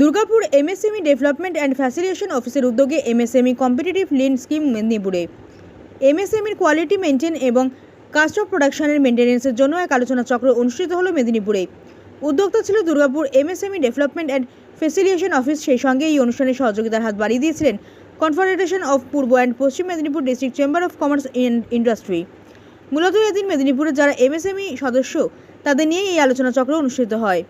Durgapur MSME development and facilitation অফিসের উদ্যোগে MSME competitive lean scheme মেদিনীপুরে এমএসএমইর কোয়ালিটি মেনটেন এবং কাস্ট অফ প্রোডাকশনের মেনটেন্যান্সের জন্য এক আলোচনা চক্র অনুষ্ঠিত হলো মেদিনীপুরে। উদ্যোক্তা ছিল Durgapur MSME development and facilitation office সেই সঙ্গে এই অনুষ্ঠানে সহযোগিতার হাত বাড়িয়ে দিয়েছিলেন confederation of Purba and Paschim Medinipur district chamber of commerce industry মূলত এদিন মেদিনীপুরের যারা এমএসএমই সদস্য, তাদের নিয়ে এই আলোচনা চক্র অনুষ্ঠিত হয়।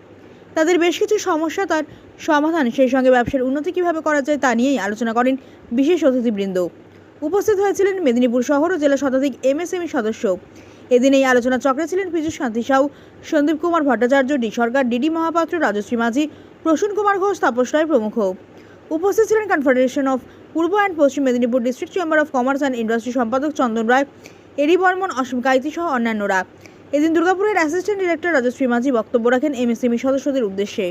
তাদের বেশ কিছু সমস্যা তার সমাধান, সেই সঙ্গে ব্যবসার উন্নতি কীভাবে করা যায় তা নিয়েই আলোচনা করেন বিশেষ অতিথিবৃন্দ। উপস্থিত হয়েছিলেন মেদিনীপুর শহর ও জেলা শতাধিক এমএসএমই সদস্য। এদিন এই আলোচনা চক্রে ছিলেন পীযুষ শান্তি সাউ, সন্দীপ কুমার ভট্টাচার্য, ডি সরকার ডিডি মহাপাত্র, রাজশ্রী মাঝি, প্রসূন কুমার ঘোষ, তাপস রায় প্রমুখ। উপস্থিত ছিলেন confederation of Purba and Paschim Medinipur district chamber of commerce and industry সম্পাদক চন্দন রায় এরি বর্মন, অসীম কাইতি সহ অন্যান্যরা। এদিন দুর্গাপুরের অ্যাসিস্ট্যান্ট ডিরেক্টর রাজশ্রী মাঝি বক্তব্য রাখেন এমএসএমই সদস্যদের উদ্দেশ্যে।